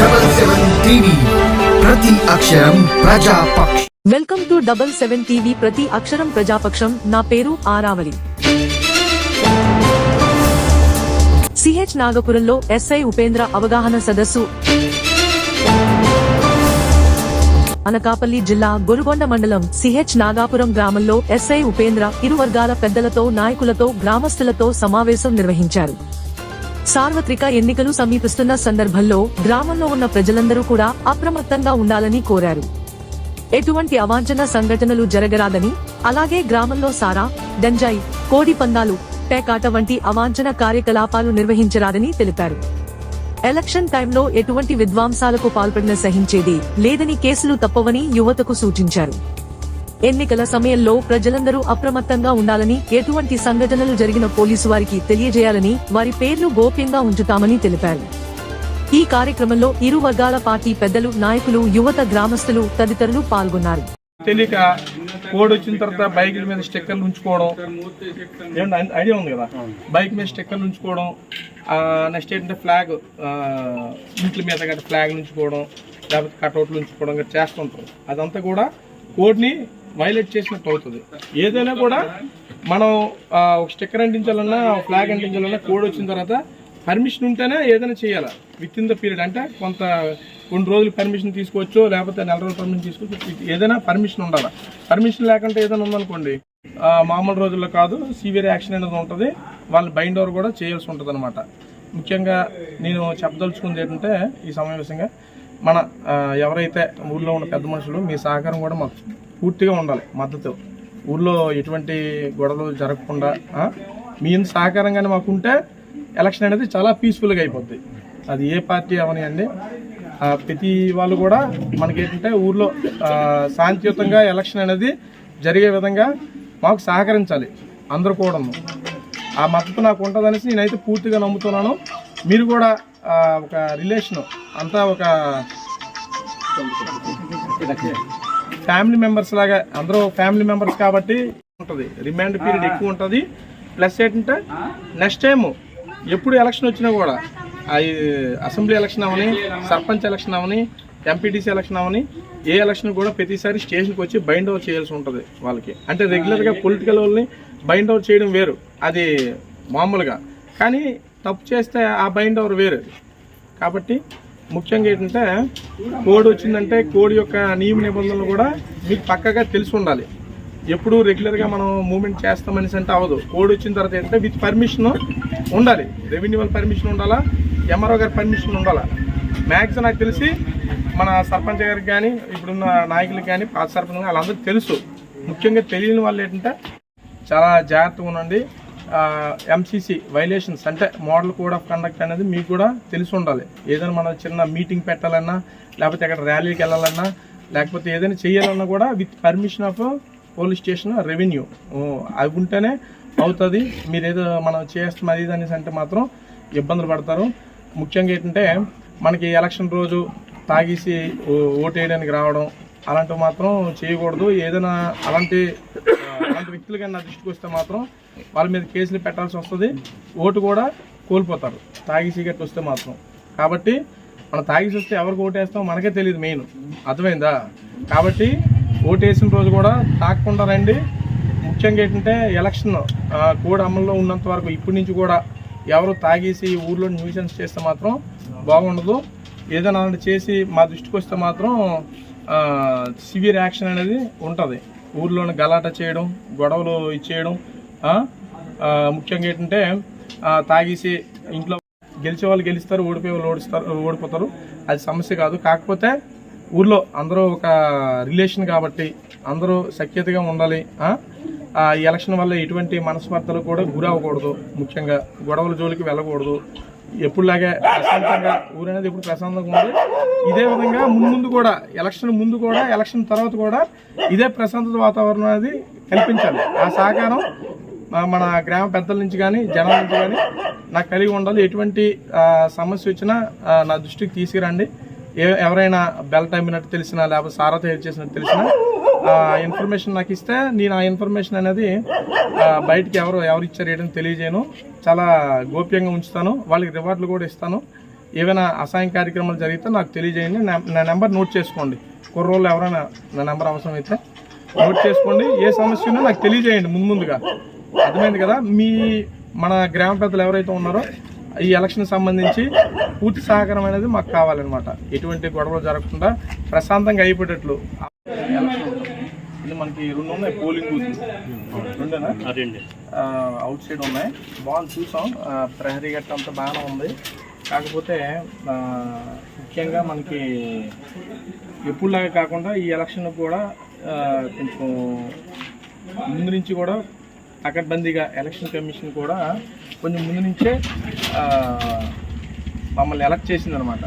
Double seven TV ప్రతి అక్షరం ప్రజాపక్ష welcome to double seven TV ప్రతి అక్షరం ప్రజాపక్షం నా పేరు ఆరావళి సిహెచ్ నాగపురంలో ఎస్ఐ ఉపేంద్ర అవగాహన సదస్సు. అనకాపల్లి జిల్లా గొరుగొండ మండలం సిహెచ్ నాగాపురం గ్రామంలో ఎస్ఐ ఉపేంద్ర ఇరు వర్గాల పెద్దలతో నాయకులతో గ్రామస్తులతో సమావేశం నిర్వహించారు. సార్వత్రిక ఎన్నికలు సమీపిస్తున్న సందర్భంలో గ్రామంలో ఉన్న ప్రజలందరూ కూడా అప్రమత్తంగా ఉండాలని కోరారు. ఎటువంటి అవాంఛన సంఘటనలు జరగరాదని అలాగే గ్రామంలో సారా గంజాయి కోడి పందాలు పేకాట వంటి అవాంఛన కార్యకలాపాలు నిర్వహించరాదని తెలిపారు. ఎలక్షన్ టైంలో ఎటువంటి విద్వాంసాలకు పాల్పడిన సహించేది లేదని కేసులు తప్పవని యువతకు సూచించారు. ఎన్నికల సమయంలో ప్రజలందరూ అప్రమత్తంగా ఉండాలని ఎటువంటి సంఘటనలు జరిగిన పోలీసు వారికి తెలియజేయాలని వారి పేర్లు గోప్యంగా ఉంచుతామని తెలిపారు. ఈ కార్యక్రమంలో ఇరు వర్గాల పార్టీ పెద్దలు నాయకులు యువత గ్రామస్తులు తదితరులు పాల్గొన్నారు. తెలియక కోడ్ వచ్చిన తర్వాత బైకుల మీద స్టిక్కర్లు ఉంచుకోవడం. ఐడియా ఉంది కదా? బైక్ మీద స్టిక్కర్లు ఉంచుకోవడం నెక్స్ట్ ఏంటంటే ఫ్లాగ్ ఇంట్ల మీద గట్రా ఫ్లాగ్ ఉంచుకోవడం లేకపోతే కట్అవుట్లు ఉంచుకోవడం గట్రా చేస్తుంటారు అదంతా కూడా కోడ్ని వైలేట్ చేసినట్టు అవుతుంది. ఏదైనా కూడా మనం ఒక స్టిక్కర్ అంటించాలన్నా ఫ్లాగ్ అంటించాలన్నా కోడ్ వచ్చిన తర్వాత పర్మిషన్ ఉంటేనే ఏదైనా చేయాలి? విత్ ఇన్ ద పీరియడ్ అంటే కొంత కొన్ని రోజులు పర్మిషన్ తీసుకోవచ్చు లేకపోతే నెల రోజులు పర్మిషన్ తీసుకోవచ్చు ఏదైనా పర్మిషన్ ఉండాలి? పర్మిషన్ లేకుంటే ఏదైనా ఉందనుకోండి మామూలు రోజుల్లో కాదు సివియర్ యాక్షన్ అనేది ఉంటుంది. వాళ్ళు బైండ్ ఓవర్ కూడా చేయాల్సి ఉంటుంది అనమాట ముఖ్యంగా నేను చెప్పదలుచుకుంది ఏంటంటే ఈ సమావేశంగా మన ఎవరైతే ఊళ్ళో ఉన్న పెద్ద మనుషులు మీ సహకారం కూడా మాకు పూర్తిగా ఉండాలి మద్దతు. ఊళ్ళో ఎటువంటి గొడవలు జరగకుండా మీ సహకారంగానే మాకు ఉంటే ఎలక్షన్ అనేది చాలా పీస్ఫుల్గా అయిపోద్ది. అది ఏ పార్టీ అవనియండి ప్రతి వాళ్ళు కూడా మనకి ఏంటంటే ఊర్లో శాంతియుతంగా ఎలక్షన్ అనేది జరిగే విధంగా మాకు సహకరించాలి. అందరూ కూడా ఆ మద్దతు నాకు ఉంటుందనేసి నేనైతే పూర్తిగా నమ్ముతున్నాను. మీరు కూడా ఒక రిలేషను అంతా ఒక ఫ్యామిలీ మెంబర్స్ లాగా అందరూ ఫ్యామిలీ మెంబర్స్ కాబట్టి ఉంటుంది. రిమాండ్ పీరియడ్ ఎక్కువ ఉంటుంది. ప్లస్ ఏంటంటే నెక్స్ట్ టైం ఎప్పుడు ఎలక్షన్ వచ్చినా కూడా అవి అసెంబ్లీ ఎలక్షన్ అవని సర్పంచ్ ఎలక్షన్ అవని ఎంపీటీసీ ఎలక్షన్ అవని ఏ ఎలక్షన్ కూడా ప్రతిసారి స్టేషన్కి వచ్చి బైండ్ అవుట్ చేయాల్సి ఉంటుంది వాళ్ళకి. అంటే రెగ్యులర్గా పొలిటికల్ వాళ్ళని బైండ్ అవుట్ చేయడం వేరు అది మామూలుగా. కానీ తప్పు చేస్తే ఆ బైండ్ అవర్ వేరు. కాబట్టి ముఖ్యంగా ఏంటంటే కోడ్ వచ్చిందంటే కోడ్ యొక్క నియమ నిబంధనలు కూడా మీకు పక్కగా తెలిసి ఉండాలి. ఎప్పుడు రెగ్యులర్గా మనం మూమెంట్ చేస్తామనేసి అంటే అవ్వదు. కోడ్ వచ్చిన తర్వాత ఏంటంటే విత్ పర్మిషన్ ఉండాలి. రెవెన్యూ వాళ్ళ పర్మిషన్ ఉండాలా? ఎంఆర్ఓ గారి పర్మిషన్ ఉండాలా? మ్యాక్స్ నాకు తెలిసి మన సర్పంచ్ గారికి కానీ ఇప్పుడున్న నాయకులకి కానీ పాత సర్పంచ్ కానీ వాళ్ళందరూ తెలుసు. ముఖ్యంగా తెలియని వాళ్ళు ఏంటంటే చాలా జాగ్రత్తగా ఉండండి. ఎంసీసీ వైలేషన్స్ అంటే మోడల్ కోడ్ ఆఫ్ కండక్ట్ అనేది మీకు కూడా తెలిసి ఉండాలి. ఏదైనా మనం చిన్న మీటింగ్ పెట్టాలన్నా లేకపోతే అక్కడ ర్యాలీకి వెళ్ళాలన్నా లేకపోతే ఏదైనా చేయాలన్నా కూడా with permission of police station revenue అవి ఉంటేనే అవుతుంది. మీరు ఏదో మనం చేస్తాం అది అనేసి అంటే మాత్రం ఇబ్బందులు పడతారు. ముఖ్యంగా ఏంటంటే మనకి ఎలక్షన్ రోజు తాగేసి ఓ- ఓటు వేయడానికి రావడం అలాంటివి మాత్రం చేయకూడదు. ఏదైనా అలాంటి అలాంటి వ్యక్తులు కానీ నా దృష్టికి వస్తే మాత్రం వాళ్ళ మీద కేసులు పెట్టాల్సి వస్తుంది. ఓటు కూడా కోల్పోతారు. తాగేసి గట్టి వస్తే మాత్రం. కాబట్టి మనం తాగేసి వస్తే ఎవరికి ఓటు వేస్తామో మనకే తెలియదు మెయిన్. అర్థమైందా? కాబట్టి ఓటు వేసిన రోజు కూడా తాగకుండా రండి. ముఖ్యంగా ఏంటంటే ఎలక్షన్ కోడ్ అమల్లో ఉన్నంత వరకు ఇప్పటి నుంచి కూడా ఎవరు తాగేసి ఊర్లో న్యూసెన్స్ చేస్తే మాత్రం బాగుండదు. ఏదైనా అలాంటి చేసి మా దృష్టికి వస్తే మాత్రం సివియర్ యాక్షన్ అనేది ఉంటుంది. ఊర్లోని గలాట చేయడం గొడవలు ఇచ్చేయడం ముఖ్యంగా ఏంటంటే తాగేసి ఇంట్లో గెలిచే వాళ్ళు గెలుస్తారు ఓడిపోయే వాళ్ళు ఓడిస్తారు ఓడిపోతారు. అది సమస్య కాదు. కాకపోతే ఊర్లో అందరూ ఒక రిలేషన్ కాబట్టి అందరూ సఖ్యతగా ఉండాలి ఈ ఎలక్షన్ వల్ల ఎటువంటి మనస్మర్తలు కూడా గురి అవ్వకూడదు ముఖ్యంగా గొడవల జోలికి వెళ్ళకూడదు. ఎప్పుడులాగే ప్రశాంతంగా ఊరు అనేది ఎప్పుడు ప్రశాంతంగా ఉంది ఇదే విధంగా ముందు ముందు కూడా ఎలక్షన్ ముందు కూడా ఎలక్షన్ తర్వాత కూడా ఇదే ప్రశాంతత వాతావరణం అనేది కల్పించాలి. ఆ సహకారం మన గ్రామ పెద్దల నుంచి కానీ జనాల నుంచి కానీ నాకు కలిగి ఉండాలి. ఎటువంటి సమస్య వచ్చినా నా దృష్టికి తీసుకురండి. ఏ ఎవరైనా బెల్ట్ అమ్మినట్టు తెలిసినా లేకపోతే సారా తయారు చేసినట్టు తెలిసినా ఇన్ఫర్మేషన్ నాకు ఇస్తే నేను ఆ ఇన్ఫర్మేషన్ అనేది ఆ, బయటికి ఎవరు ఎవరు ఇచ్చారు ఏంటని తెలియజేయను. చాలా గోప్యంగా ఉంచుతాను. వాళ్ళకి రివార్డులు కూడా ఇస్తాను. ఏవైనా అసాయం కార్యక్రమాలు జరిగితే నాకు తెలియజేయండి. నా నా నెంబర్ నోట్ చేసుకోండి. కుర్రోళ్ళు ఎవరైనా నా నెంబర్ అవసరం అయితే నోట్ చేసుకోండి. ఏ సమస్య ఉన్నా నాకు తెలియజేయండి ముందు ముందుగా. అర్థమైంది కదా? మీ మన గ్రామ పెద్దలు ఎవరైతే ఉన్నారో ఈ ఎలక్షన్ సంబంధించి పూర్తి సహకారం అనేది మాకు కావాలన్నమాట. ఎటువంటి గొడవలు జరగకుండా ప్రశాంతంగా అయిపోయేటట్లు. ఇది మనకి రెండు ఉన్నాయి పోలింగ్ బూత్. రెండేనా? అవుట్ సైడ్ ఉన్నాయి. బాగుంది చూసాం. ప్రహరీ గట్ట అంతా బాగానే ఉంది. కాకపోతే ముఖ్యంగా మనకి ఎప్పుడులాగా కాకుండా ఈ ఎలక్షన్ కూడా కొంచెం ముందు నుంచి కూడా అకడ్బందీగా ఎలక్షన్ కమిషన్ కూడా కొంచెం ముందు నుంచే మమ్మల్ని ఎలక్ట్ చేసింది అనమాట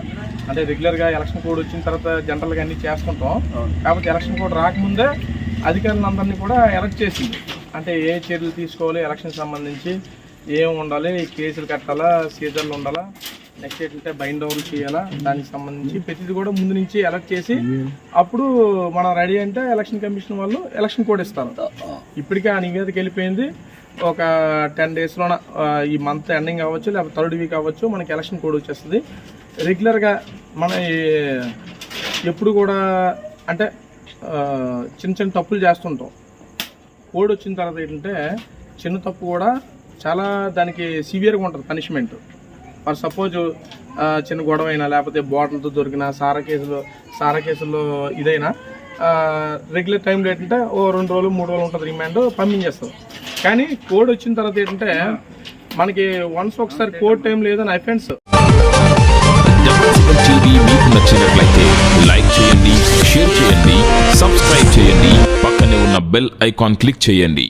అంటే రెగ్యులర్గా ఎలక్షన్ కోడ్ వచ్చిన తర్వాత జనరల్గా అన్ని చేసుకుంటాం కాకపోతే ఎలక్షన్ కోడ్ రాకముందే అధికారులందరినీ కూడా ఎలక్ట్ చేసింది. అంటే ఏ చర్యలు తీసుకోవాలి ఎలక్షన్ సంబంధించి ఏం ఉండాలి కేసులు కట్టాలా సీజర్లు ఉండాలా నెక్స్ట్ ఏంటంటే బైండ్ ఓవర్ చేయాలా దానికి సంబంధించి ప్రతిదీ కూడా ముందు నుంచి ఎలక్ట్ చేసి అప్పుడు మనం రెడీ అంటే ఎలక్షన్ కమిషన్ వాళ్ళు ఎలక్షన్ కోడ్ ఇస్తారు. ఇప్పటికే ఆ నివేదిక వెళ్ళిపోయింది. ఒక టెన్ డేస్లోన ఈ మంత్ ఎండింగ్ అవ్వచ్చు లేకపోతే థర్డ్ వీక్ అవ్వచ్చు మనకి ఎలక్షన్ కోడ్ వచ్చేస్తుంది. రెగ్యులర్గా మన ఈ- ఎప్పుడు కూడా అంటే చిన్న చిన్న తప్పులు చేస్తుంటాం. కోడ్ వచ్చిన తర్వాత ఏంటంటే చిన్న తప్పు కూడా చాలా దానికి సివియర్గా ఉంటుంది పనిష్మెంట్. ఫర్ సపోజ్ చిన్న గొడవ అయినా లేకపోతే బాటిల్తో దొరికిన సారా కేసులో సారా కేసుల్లో ఇదైనా రెగ్యులర్ టైంలో ఏంటంటే ఓ రెండు రోజులు మూడు రోజులు ఉంటుంది రిమాండ్ పంపించేస్తాం. కానీ కోడ్ వచ్చిన తర్వాత ఏంటంటే మనకి వన్స్ ఒకసారి కోడ్ టైం లేదని అఫెన్స్ మీకు నచ్చినట్లయితే లైక్ చేయండి షేర్ చేయండి సబ్స్క్రైబ్ చేయండి పక్కనే ఉన్న బెల్ ఐకాన్ క్లిక్ చేయండి.